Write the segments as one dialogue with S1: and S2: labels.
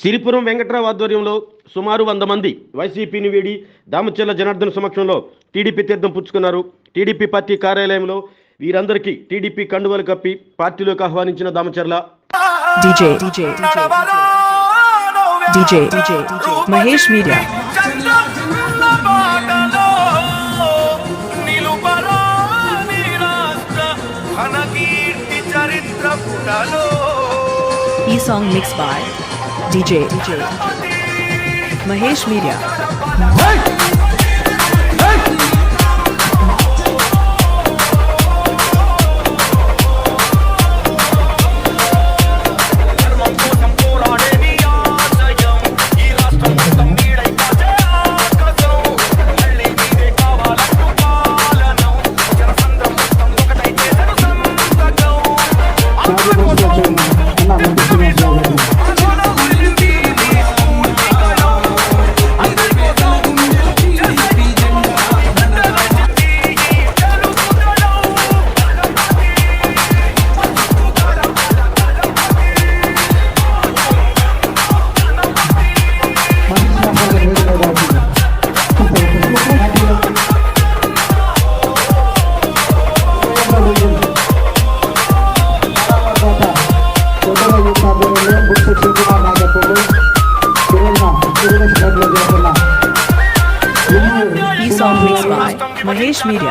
S1: సిరిపురం వెంకట్రావు ఆధ్వర్యంలో సుమారు వంద మంది వైసీపీని వీడి దామచెల్ల జనార్దన్ సమక్షంలో టీడీపీ తీర్థం పుచ్చుకున్నారు. టీడీపీ పార్టీ కార్యాలయంలో వీరందరికీ టీడీపీ కండువలు కప్పి పార్టీలోకి ఆహ్వానించిన Damacharla.
S2: DJ, DJ, DJ, DJ, Mahesh Media, DJ. Mahesh Media. Mahesh Media.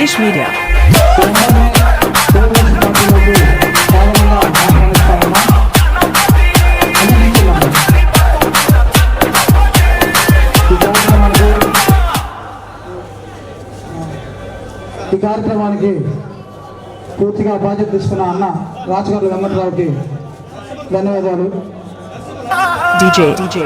S2: Mahesh Media,
S3: ఈ కార్యక్రమానికి పూర్తిగా బాధ్యత తీసుకున్న అన్న రాజగారు వెంకటరావుకి ధన్యవాదాలు.
S2: DJ, DJ,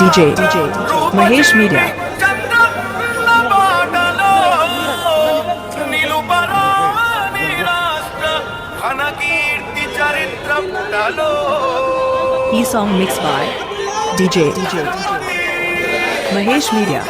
S2: DJ, DJ, Mahesh Media, ఈ song mix boy DJ, DJ. Mahesh Media.